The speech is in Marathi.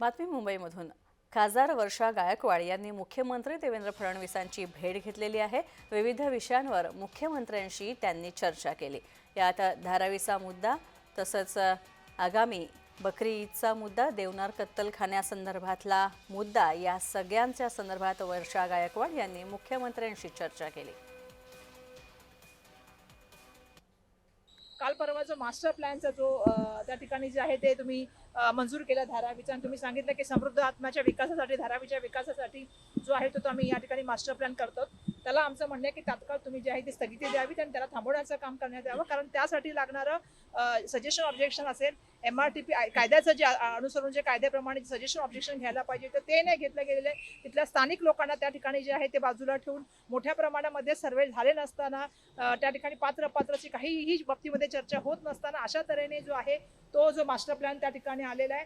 बातमी मुंबईमधून. खासदार वर्षा गायकवाड यांनी मुख्यमंत्री देवेंद्र फडणवीसांची भेट घेतलेली आहे. विविध विषयांवर मुख्यमंत्र्यांशी त्यांनी चर्चा केली. यात धारावीचा मुद्दा तसंच आगामी बकरी ईदचा मुद्दा देवनार कत्तलखान्यासंदर्भातला मुद्दा या सगळ्यांच्या संदर्भात वर्षा गायकवाड यांनी मुख्यमंत्र्यांशी चर्चा केली. काल परवा जो मास्टर प्लॅनचा जो त्या ठिकाणी जे आहे ते तुम्ही मंजूर केला धारावीचा आणि तुम्ही सांगितलं की समृद्ध आत्म्याच्या विकासासाठी धारावीच्या विकासासाठी जो आहे तो आम्ही या ठिकाणी मास्टर प्लॅन करतो त्याला आमचं म्हणणं आहे की तात्काळ तुम्ही जे आहे ती स्थगिती द्यावी आणि त्याला थांबवण्याचं काम करण्यात यावं. कारण त्यासाठी लागणारं सजेशन ऑब्जेक्शन असेल एम आर टी पी कायद्याचं जे अनुसरून जे कायद्याप्रमाणे सजेशन ऑब्जेक्शन घ्यायला पाहिजे तर ते नाही घेतलं गेलेलं आहे. तिथल्या स्थानिक लोकांना त्या ठिकाणी जे आहे ते बाजूला ठेवून मोठ्या प्रमाणामध्ये सर्वे झाले नसताना त्या ठिकाणी पात्र पात्राची काहीही बाबतीमध्ये चर्चा होत नसताना अशा तऱ्हेने जो आहे तो जो मास्टर प्लॅन त्या ठिकाणी आलेला आहे.